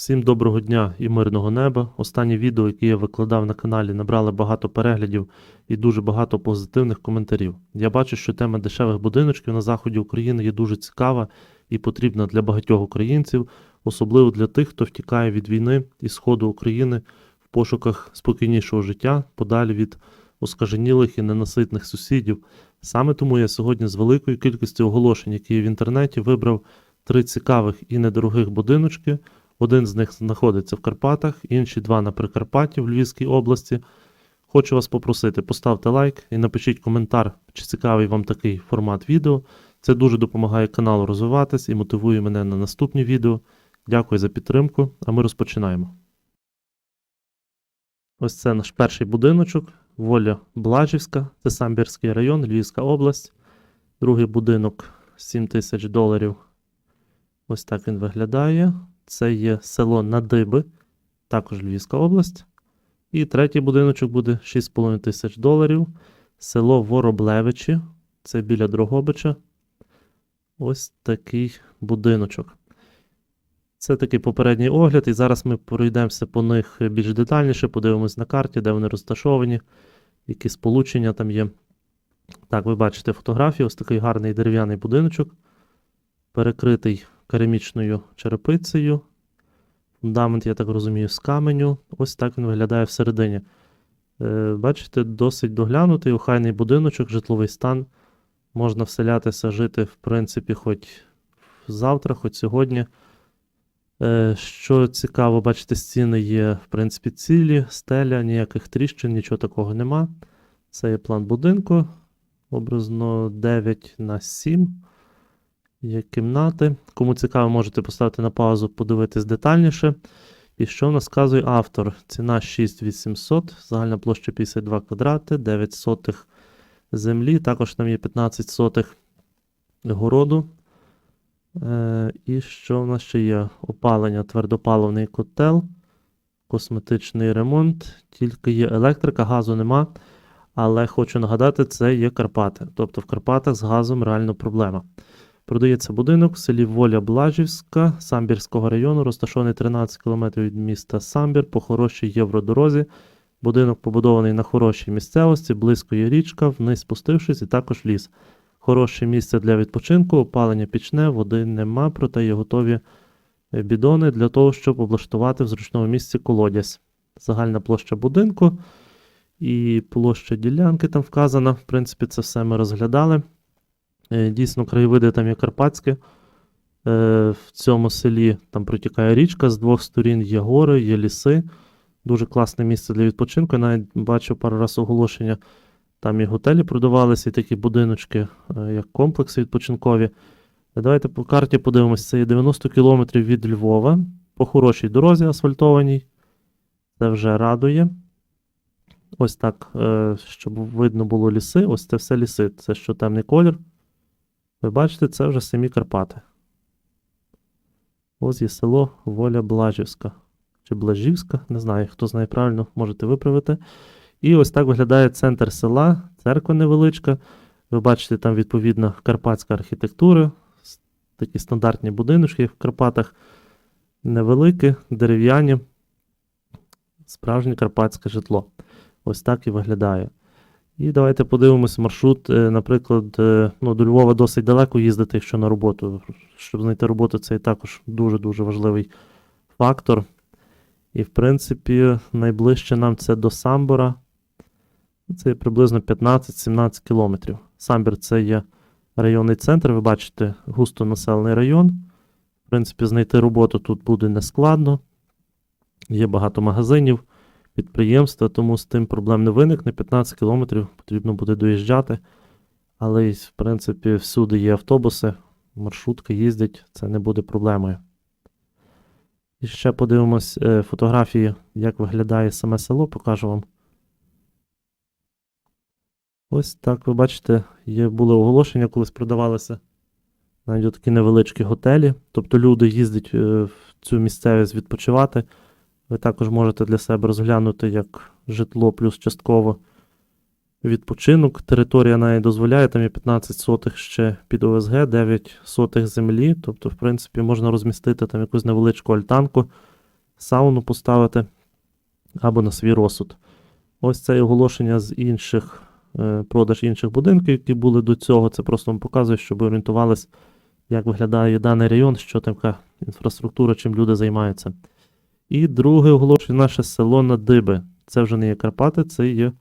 Всім доброго дня і мирного неба. Останнє відео, яке я викладав на каналі, набрало багато переглядів і дуже багато позитивних коментарів. Я бачу, що тема дешевих будиночків на заході України є дуже цікава і потрібна для багатьох українців, особливо для тих, хто втікає від війни і сходу України в пошуках спокійнішого життя, подалі від оскаженілих і ненаситних сусідів. Саме тому я сьогодні з великою кількістю оголошень, які є в інтернеті, вибрав три цікавих і недорогих будиночки. Один з них знаходиться в Карпатах, інші два на Прикарпатті в Львівській області. Хочу вас попросити, поставте лайк і напишіть коментар, чи цікавий вам такий формат відео. Це дуже допомагає каналу розвиватись і мотивує мене на наступні відео. Дякую за підтримку, а ми розпочинаємо. Ось це наш перший будиночок, Воля Блажівська, це Самбірський район, Львівська область. Другий будинок 7 тисяч доларів. Ось так він виглядає. Це є село Надиби, також Львівська область. І третій будиночок буде 6,5 тисяч доларів. Село Вороблевичі, це біля Дрогобича. Ось такий будиночок. Це такий попередній огляд, і зараз ми пройдемося по них більш детальніше, подивимось на карті, де вони розташовані, які сполучення там є. Так, ви бачите фотографію, ось такий гарний дерев'яний будиночок, перекритий керамічною черепицею. Фундамент, я так розумію, з каменю. Ось так він виглядає всередині. Е, бачите, досить доглянутий, охайний будиночок, житловий стан. Можна вселятися, жити, в принципі, хоч завтра, хоч сьогодні. Е, що цікаво, бачите, стіни є, в принципі, цілі, стеля, ніяких тріщин, нічого такого нема. Це є план будинку. Образно 9 на 7. Є кімнати. Кому цікаво, можете поставити на паузу, подивитись детальніше. І що нас сказує автор? Ціна 6800, загальна площа 52 квадрати, 9 сотих землі. Також там є 15 сотих городу. Е, і що в нас ще є? Опалення, твердопаливний котел, косметичний ремонт. Тільки є електрика, газу нема. Але хочу нагадати, це є Карпати. Тобто в Карпатах з газом реально проблема. Продається будинок в селі Воля Блажівська Самбірського району, розташований 13 км від міста Самбір по хорошій євродорозі. Будинок побудований на хорошій місцевості, близько є річка, вниз спустившись, і також ліс. Хороше місце для відпочинку, опалення пічне, води нема, проте є готові е, бідони для того, щоб облаштувати в зручному місці колодязь. Загальна площа будинку і площа ділянки там вказана. В принципі, це все ми розглядали. Е, Дійсно, краєвиди там є карпатські. Е, В цьому селі там протікає річка, з двох сторін є гори, є ліси. Дуже класне місце для відпочинку. Я навіть бачив пару раз оголошення. Там і готелі продавалися, і такі будиночки, е, як комплекси відпочинкові. Давайте по карті подивимося. Це є 90 кілометрів від Львова. По хорошій дорозі асфальтованій. Це вже радує. Ось так, е, щоб видно було ліси. Ось це все ліси. Це що темний колір. Ви бачите, це вже самі Карпати. Ось є село Воля Блажівська. Чи Блажівська, не знаю, хто знає правильно, можете виправити. І ось так виглядає центр села, церква невеличка. Ви бачите, там відповідна карпатська архітектура, такі стандартні будиночки в Карпатах, невеликі, дерев'яні, справжнє карпатське житло. Ось так і виглядає. І давайте подивимось маршрут. Е, Наприклад, е, ну, до Львова досить далеко їздити, якщо на роботу. Щоб знайти роботу, це і також дуже-дуже важливий фактор. І, в принципі, найближче нам це до Самбора. Це приблизно 15-17 кілометрів. Самбір це є районний центр. Ви бачите, густо населений район. В принципі, знайти роботу тут буде нескладно. Є багато магазинів, підприємства, тому з тим проблем не виникне. 15 кілометрів потрібно буде доїжджати. Але, в принципі, всюди є автобуси, маршрутки їздять, це не буде проблемою. І ще подивимось е, фотографії, як виглядає саме село, покажу вам. Ось так, ви бачите, є, були оголошення, колись продавалися навіть такі невеличкі готелі. Тобто люди їздять е, в цю місцевість відпочивати. Ви також можете для себе розглянути як житло плюс частково відпочинок. Територія навіть дозволяє, там є 15 сотих ще під ОСГ, 9 сотих землі. Тобто, в принципі, можна розмістити там якусь невеличку альтанку сауну поставити або на свій розсуд. Ось це і оголошення з інших е, продаж інших будинків, які були до цього. Це просто вам показує, щоб орієнтувались, як виглядає даний район, що така інфраструктура, чим люди займаються. І друге оголошення наше село Надиби. Це вже не є Карпати, це є, в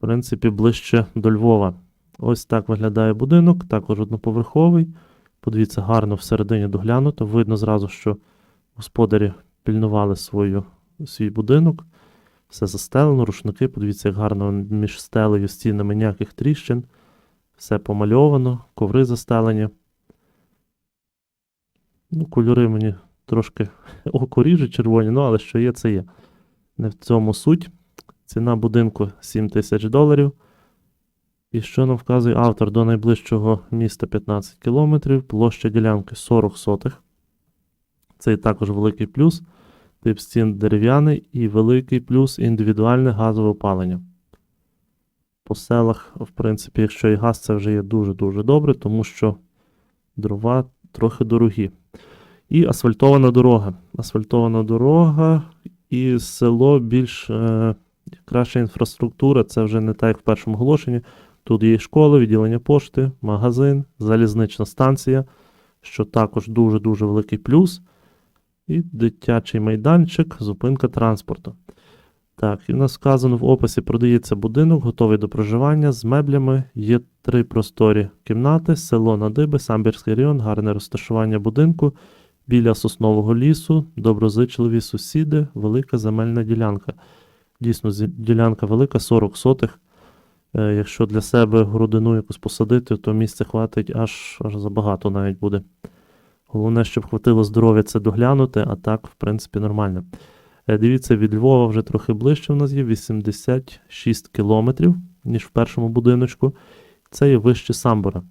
принципі, ближче до Львова. Ось так виглядає будинок, також одноповерховий. Подивіться, гарно всередині доглянуто. Видно зразу, що господарі пільнували свою, свій будинок. Все застелено, рушники. Подивіться, як гарно між стелею, стінами ніяких тріщин. Все помальовано, коври застелені. Ну, кольори мені трошки око ріжуть червоні, ну але що є, це є. Не в цьому суть. Ціна будинку 7 тисяч доларів. І що нам вказує автор до найближчого міста 15 кілометрів, площа ділянки 40 сотих. Це і також великий плюс. Тип стін дерев'яний і великий плюс індивідуальне газове опалення. По селах, в принципі, якщо і газ, це вже є дуже-дуже добре, тому що дрова трохи дорогі. І асфальтована дорога. Асфальтована дорога і село більш е, краща інфраструктура. Це вже не так, як в першому оголошенні. Тут є школа, відділення пошти, магазин, залізнична станція, що також дуже-дуже великий плюс. І дитячий майданчик, зупинка транспорту. Так, і в нас сказано в описі продається будинок, готовий до проживання з меблями. Є три просторі кімнати, село Надиби, Самбірський район, гарне розташування будинку, біля соснового лісу, доброзичливі сусіди, велика земельна ділянка. Дійсно, ділянка велика, 40 сотих. Е, Якщо для себе грудину якусь посадити, то місця хватить аж, аж забагато навіть буде. Головне, щоб хватило здоров'я це доглянути, а так, в принципі, нормально. Е, Дивіться, від Львова вже трохи ближче в нас є 86 кілометрів, ніж в першому будиночку. Це є вище Самбора.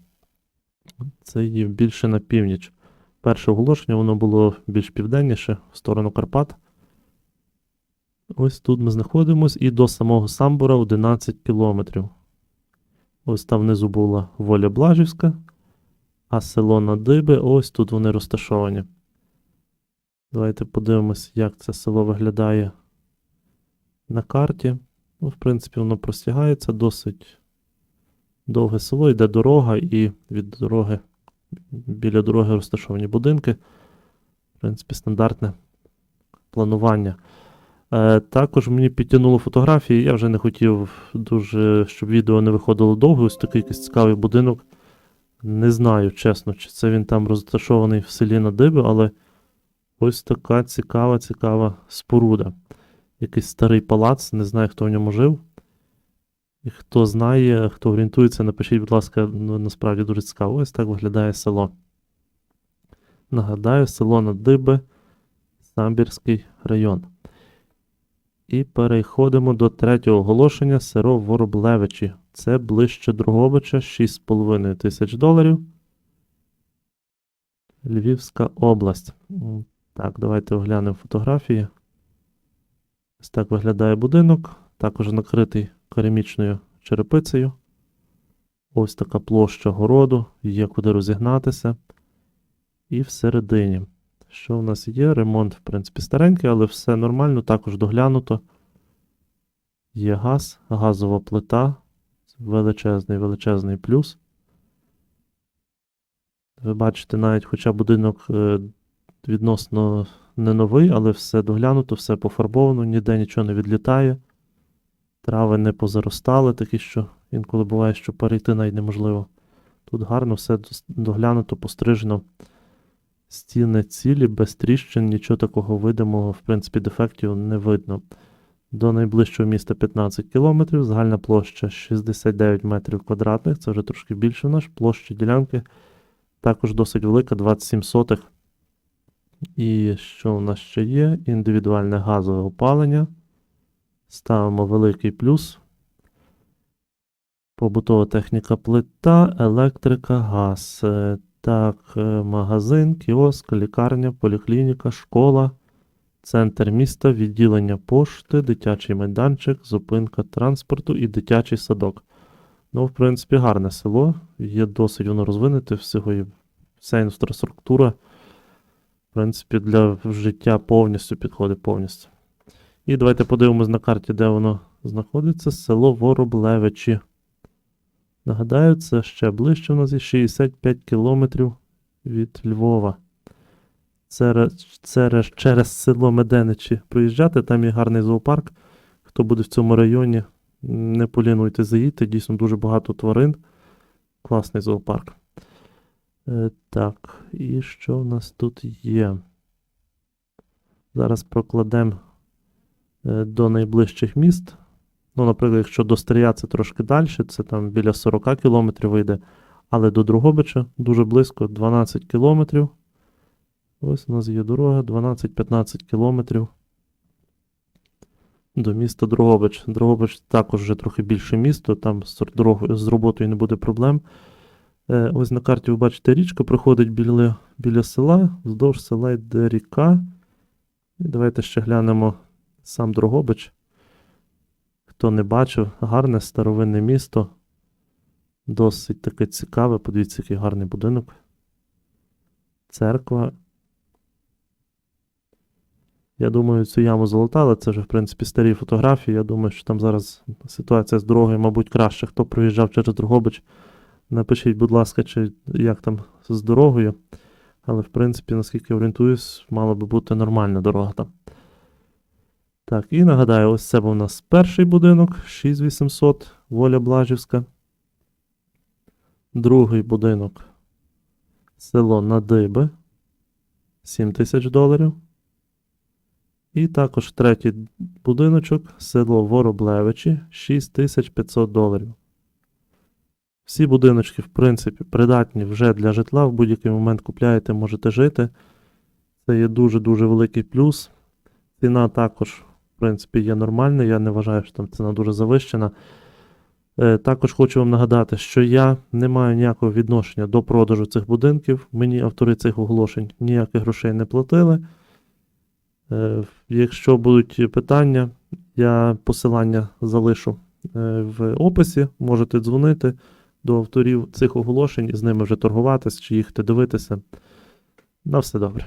Це є більше на північ. Перше оголошення воно було більш південніше, в сторону Карпат. Ось тут ми знаходимось і до самого Самбора 11 кілометрів. Ось там внизу була Воля Блажівська, а село Надиби, ось тут вони розташовані. Давайте подивимось, як це село виглядає на карті. Ну, в принципі, воно простягається досить довге село, йде дорога, і від дороги, біля дороги розташовані будинки. В принципі, стандартне планування. Е, також мені підтягнуло фотографії. Я вже не хотів дуже, щоб відео не виходило довго. Ось такий якийсь цікавий будинок. Не знаю, чесно, чи це він там розташований в селі Надиби, але ось така цікава, цікава споруда. Якийсь старий палац, не знаю, хто в ньому жив. І хто знає, хто орієнтується, напишіть, будь ласка, ну, насправді дуже цікаво. Ось так виглядає село. Нагадаю, село Надиби, Самбірський район. І переходимо до третього оголошення село Вороблевичі. Це ближче Друговича, 6,5 тисяч доларів. Львівська область. Так, давайте оглянемо фотографії. Ось так виглядає будинок, також накритий керамічною черепицею. Ось така площа городу, є куди розігнатися. І всередині. Що в нас є? Ремонт, в принципі, старенький, але все нормально, також доглянуто. Є газ, газова плита. Величезний, величезний плюс. Ви бачите, навіть хоча будинок е, відносно не новий, але все доглянуто, все пофарбовано, ніде нічого не відлітає. Трави не позаростали, такі, що інколи буває, що перейти навіть неможливо. Тут гарно все доглянуто, пострижено. Стіни цілі, без тріщин, нічого такого видимого, в принципі, дефектів не видно. До найближчого міста 15 кілометрів, загальна площа 69 метрів квадратних, це вже трошки більше в наш. Площа ділянки також досить велика, 27 сотих. І що в нас ще є? Індивідуальне газове опалення. Ставимо великий плюс. Побутова техніка плита, електрика, газ. Е, Так, е, магазин, кіоск, лікарня, поліклініка, школа, центр міста, відділення пошти, дитячий майданчик, зупинка транспорту і дитячий садок. Ну, в принципі, гарне село. Є досить воно розвинуте, всього є вся інфраструктура В принципі, для життя повністю підходить повністю. І давайте подивимось на карті, де воно знаходиться. Село Вороблевичі. Нагадаю, це ще ближче у нас є 65 кілометрів від Львова. Це, це через село Меденичі проїжджати, там є гарний зоопарк. Хто буде в цьому районі, не полінуйте заїдьте, дійсно дуже багато тварин. Класний зоопарк. Е, так, і що в нас тут є? Зараз прокладемо до найближчих міст. Ну, наприклад, якщо до Стрия це трошки далі, це там біля 40 кілометрів вийде. Але до Другобича дуже близько 12 кілометрів. Ось у нас є дорога 12-15 кілометрів до міста Дрогобич. Дрогобич також вже трохи більше місто, там з, дорогою, з роботою не буде проблем. Е, ось на карті ви бачите, річка проходить біля, біля села, вздовж села йде ріка. І давайте ще глянемо сам Дрогобич. Хто не бачив, гарне старовинне місто. Досить таке цікаве. Подивіться, який гарний будинок. Церква. Я думаю, цю яму залатали. Це вже, в принципі, старі фотографії. Я думаю, що там зараз ситуація з дорогою, мабуть, краще. Хто проїжджав через Дрогобич, напишіть, будь ласка, чи як там з дорогою. Але, в принципі, наскільки я орієнтуюсь, мала би бути нормальна дорога там. Так, і нагадаю, ось це був у нас перший будинок 6800, Воля Блажівська. Другий будинок село Надиби 7000 доларів. І також третій будиночок село Вороблевичі 6500 доларів. Всі будиночки, в принципі, придатні вже для житла. В будь-який момент купляєте, можете жити. Це є дуже-дуже великий плюс. Ціна також, принципі, є нормальна. Я не вважаю, що там ціна дуже завищена. Е, також хочу вам нагадати, що я не маю ніякого відношення до продажу цих будинків. Мені автори цих оголошень ніяких грошей не платили. Е, Якщо будуть питання, я посилання залишу е, в описі. Можете дзвонити до авторів цих оголошень і з ними вже торгуватись чи їхати дивитися. На все добре.